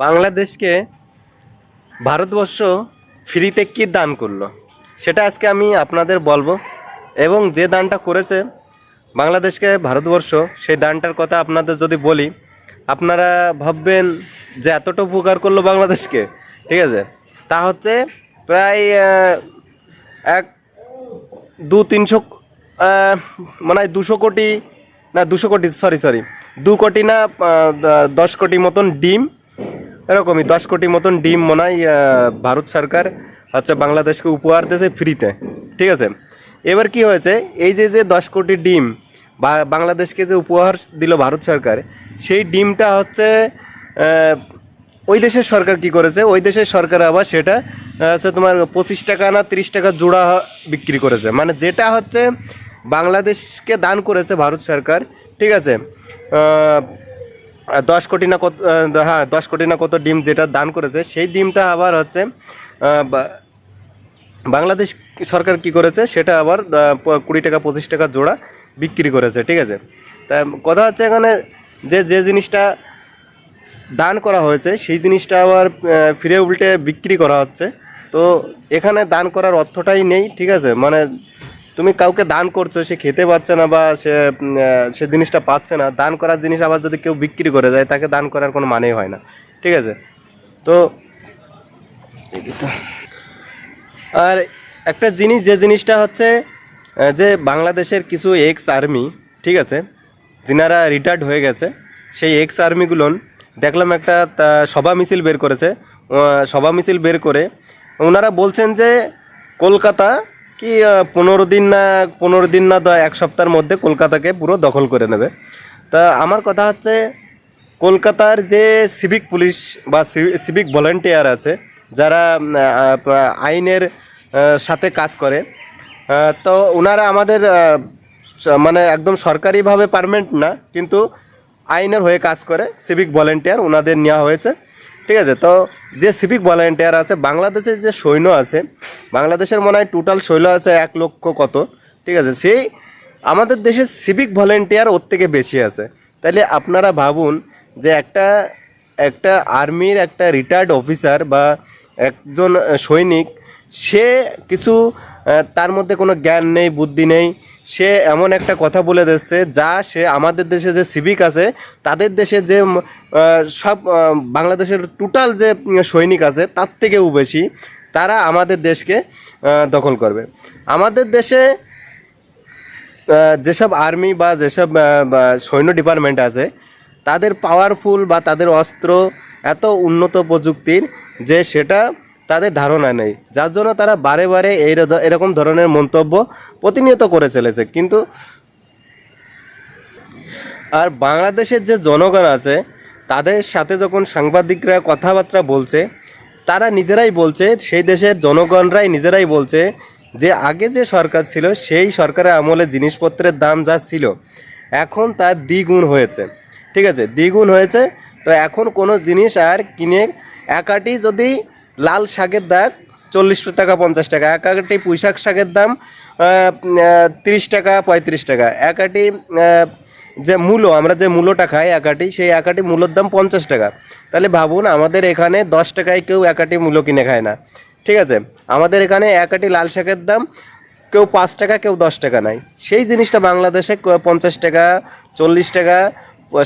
বাংলাদেশকে ভারতবর্ষ ফ্রিতে কি দান করল? সেটা আজকে আমি আপনাদের বলব। এবং যে দানটা করেছে বাংলাদেশকে ভারতবর্ষ, সেই দানটার কথা আপনাদের যদি বলি, আপনারা ভাববেন যে এতটা উপকার করল বাংলাদেশকে, ঠিক আছে? তা হচ্ছে প্রায় এক, দু, তিনশো মানে দুশো কোটি, না, দুশো কোটি সরি সরি দু কোটি না দশ কোটি মতন ডিম এরকমই, দশ কোটি মতন ডিম মনে হয় ভারত সরকার হচ্ছে বাংলাদেশকে উপহার দিয়েছে ফ্রিতে, ঠিক আছে? এবার কি হয়েছে, এই যে যে দশ কোটি ডিম বা বাংলাদেশকে যে উপহার দিল ভারত সরকার, সেই ডিমটা হচ্ছে ওই দেশের সরকার কি করেছে? ওই দেশের সরকার আবার সেটা হচ্ছে তোমার পঁচিশ টাকা না তিরিশ টাকা জোড়া বিক্রি করেছে। মানে যেটা হচ্ছে, বাংলাদেশকে দান করেছে ভারত সরকার, ঠিক আছে? দশ কোটি না কত হ্যাঁ দশ কোটি না কত ডিম যেটা দান করেছে, সেই ডিমটা আবার হচ্ছে বাংলাদেশ সরকার কি করেছে, সেটা আবার কুড়ি টাকা, পঁচিশ টাকা জোড়া বিক্রি করেছে, ঠিক আছে? তা, কথা হচ্ছে এখানে যে যে জিনিসটা দান করা হয়েছে, সেই জিনিসটা আবার ফিরে উল্টে বিক্রি করা হচ্ছে। তো এখানে দান করার অর্থটাই নেই, ঠিক আছে? মানে তুমি কাউকে দান করছ, সে খেতে পাচ্ছে না বা সে সে জিনিসটা পাচ্ছে না, দান করার জিনিস আবার যদি কেউ বিক্রি করে যায় তাকে দান করার কোনো মানেই হয় না। ঠিক আছে? তো আর একটা জিনিস, যে জিনিসটা হচ্ছে যে বাংলাদেশের কিছু এক্স আর্মি ঠিক আছে, যিনারা রিটায়ার্ড হয়ে গেছে, সেই এক্স আর্মিগুলোন দেখলাম একটা সভা মিছিল বের করেছে। সভা মিছিল বের করে, ওনারা বলছেন যে, কলকাতা কি পনেরো দিন না, পনেরো দিন না এক সপ্তাহের মধ্যে কলকাতাকে পুরো দখল করে নেবে। তা আমার কথা হচ্ছে, কলকাতার যে সিভিক পুলিশ বা সিভিক ভলেন্টিয়ার আছে, যারা আইনের সাথে কাজ করে তো ওনারা আমাদের মানে একদম সরকারিভাবে পারমানেন্ট না, কিন্তু আইনের হয়ে কাজ করে, সিভিক ভলেন্টিয়ার ওনাদের নেওয়া হয়েছে। ঠিক আছে, তো যে সিভিক ভলেন্টিয়ার আছে বাংলাদেশের যে সৈন্য আছে, বাংলাদেশের মনে হয় টোটাল সৈন্য আছে এক লক্ষ কত, ঠিক আছে, সেই আমাদের দেশে সিভিক ভলেন্টিয়ার ওর থেকে বেশি আছে। তাহলে আপনারা ভাবুন যে একটা একটা আর্মির একটা রিটায়ার্ড অফিসার বা একজন সৈনিক, সে কিছু তার মধ্যে কোনো জ্ঞান নেই, বুদ্ধি নেই সে এমন একটা কথা বলে দিচ্ছে, যা সে আমাদের দেশে যে সিভিক আছে, তাদের দেশে যে সব বাংলাদেশের টোটাল যে সৈনিক আছে, তার থেকেও বেশি তারা আমাদের দেশকে দখল করবে। আমাদের দেশে যেসব আর্মি বা যেসব সৈন্য ডিপার্টমেন্ট আছে, তাদের পাওয়ারফুল বা তাদের অস্ত্র এত উন্নত প্রযুক্তির যে সেটা তাদের ধারণা নেই। যার জন্য তারা বারে বারে এই এরকম ধরনের মন্তব্য প্রতিনিয়ত করে চলেছে। কিন্তু আর বাংলাদেশের যে জনগণ আছে, তাদের সাথে যখন সাংবাদিকরা কথাবার্তা বলছে, তারা নিজেরাই বলছে, সেই দেশের জনগণরাই নিজেরাই বলছে যে আগে যে সরকার ছিল, সেই সরকারের আমলে জিনিসপত্রের দাম যা ছিল, এখন তার দ্বিগুণ হয়েছে। ঠিক আছে, দ্বিগুণ হয়েছে। তো এখন কোনো জিনিস আর কিনে একাটি যদি লাল শাকের দাগ চল্লিশ টাকা, পঞ্চাশ টাকা। এক আটি পুঁইশাক শাকের দাম তিরিশ টাকা, পঁয়ত্রিশ টাকা। এক আটি যে মূলো, আমরা যে মূলোটা খাই একাটি সেই একাটি মূলোর দাম পঞ্চাশ টাকা। তাহলে ভাবুন, আমাদের এখানে দশ টাকায় কেউ একাটি মূলো কিনে খায় না। ঠিক আছে? আমাদের এখানে একাটি লাল শাকের দাম, কেউ পাঁচ টাকা, কেউ দশ টাকা নাই। সেই জিনিসটা বাংলাদেশে পঞ্চাশ টাকা, চল্লিশ টাকা,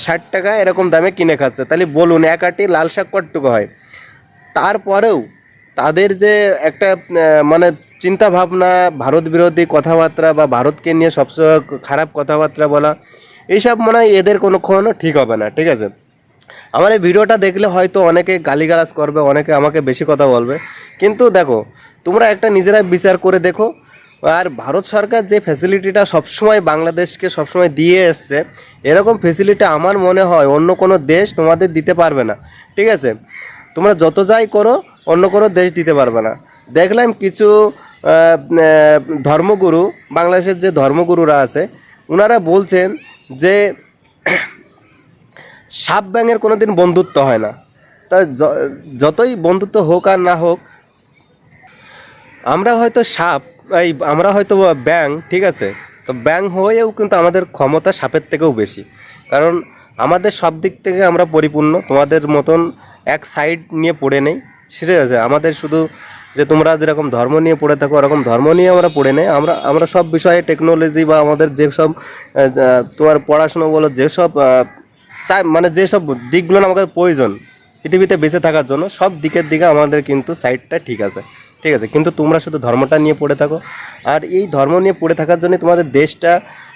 ষাট টাকা এরকম দামে কিনে খাচ্ছে। তাহলে বলুন, এক আটি লাল শাক কটটুকু হয়? তারপরেও তাদের যে একটা মানে চিন্তা ভাবনা ভারত বিরোধী কথাবার্তা বা ভারতকে নিয়ে সবসময় খারাপ কথাবার্তা বলা, এইসব মনে হয় এদের কোনো কখনো ঠিক হবে না, ঠিক আছে? আমার এই ভিডিওটা দেখলে হয়তো অনেকে গালিগালাজ করবে, অনেকে আমাকে বেশি কথা বলবে, কিন্তু দেখো, তোমরা একটা নিজেরাই বিচার করে দেখো, আর ভারত সরকার যে ফ্যাসিলিটিটা সবসময় বাংলাদেশকে সবসময় দিয়ে এসছে, এরকম ফ্যাসিলিটি আমার মনে হয় অন্য কোনো দেশ তোমাদের দিতে পারবে না, ঠিক আছে? তোমরা যত যাই করো, অন্য কোনো দেশ দিতে পারবে না। দেখলাম কিছু ধর্মগুরু, বাংলাদেশের যে ধর্মগুরুরা আছে ওনারা বলছেন যে, সাপ ব্যাঙের কোনো দিন বন্ধুত্ব হয় না। তা যতই বন্ধুত্ব হোক আর না হোক, আমরা হয়তো সাপ, এই, আমরা হয়তো ব্যাং ঠিক আছে? তো ব্যাং হয়েও কিন্তু আমাদের ক্ষমতা সাপের থেকেও বেশি। কারণ আমাদের সব দিক থেকে আমরা পরিপূর্ণ। তোমাদের মতন এক সাইড নিয়ে পড়ে নেই। ঠিক আছে? আমাদের শুধু যে তোমরা যেরকম ধর্ম নিয়ে পড়ে থাকো, ওরকম ধর্ম নিয়ে আমরা পড়ে নেই। আমরা আমরা সব বিষয়ে টেকনোলজি বা আমাদের যেসব তোমার পড়াশুনো বলো, যেসব মানে যেসব দিকগুলো আমাদের প্রয়োজন পৃথিবীতে বেঁচে থাকার জন্য, সব দিকের দিকে আমাদের কিন্তু সাইডটা ঠিক আছে। ঠিক আছে? কিন্তু তোমরা শুধু ধর্মটা নিয়ে পড়ে থাকো। আর এই ধর্ম নিয়ে পড়ে থাকার জন্য তোমাদের দেশটা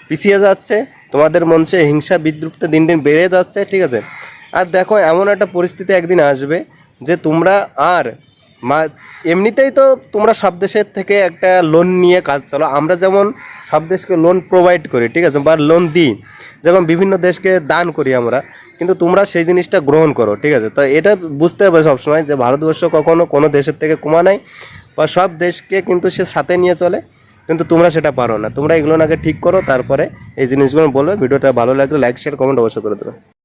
পিছিয়ে যাচ্ছে, তোমাদের মঞ্চে হিংসা বিদ্রুপটা দিন দিন বেড়ে যাচ্ছে, ঠিক আছে? আর দেখো, এমন একটা পরিস্থিতি একদিন আসবে যে তোমরা আর মা, এমনিতেই তো তোমরা সব দেশের থেকে একটা লোন নিয়ে কাজ চালো আমরা যেমন সব দেশকে লোন প্রোভাইড করি, ঠিক আছে, বা লোন দিই, যেমন বিভিন্ন দেশকে দান করি আমরা, কিন্তু তোমরা সেই জিনিসটা গ্রহণ করো, ঠিক আছে? তো এটা বুঝতে হবে সবসময় যে ভারতবর্ষ কখনো কোনো দেশের থেকে কমা নাই বা সব দেশকে কিন্তু সে সাথে নিয়ে চলে। কিন্তু তোমরা সেটা পারো না। তোমরা এগুলো আগে ঠিক করো, তারপরে এই জিনিসগুলো বলবে ভিডিওটা ভালো লাগলে লাইক শেয়ার কমেন্ট অবশ্যই করে দেবে।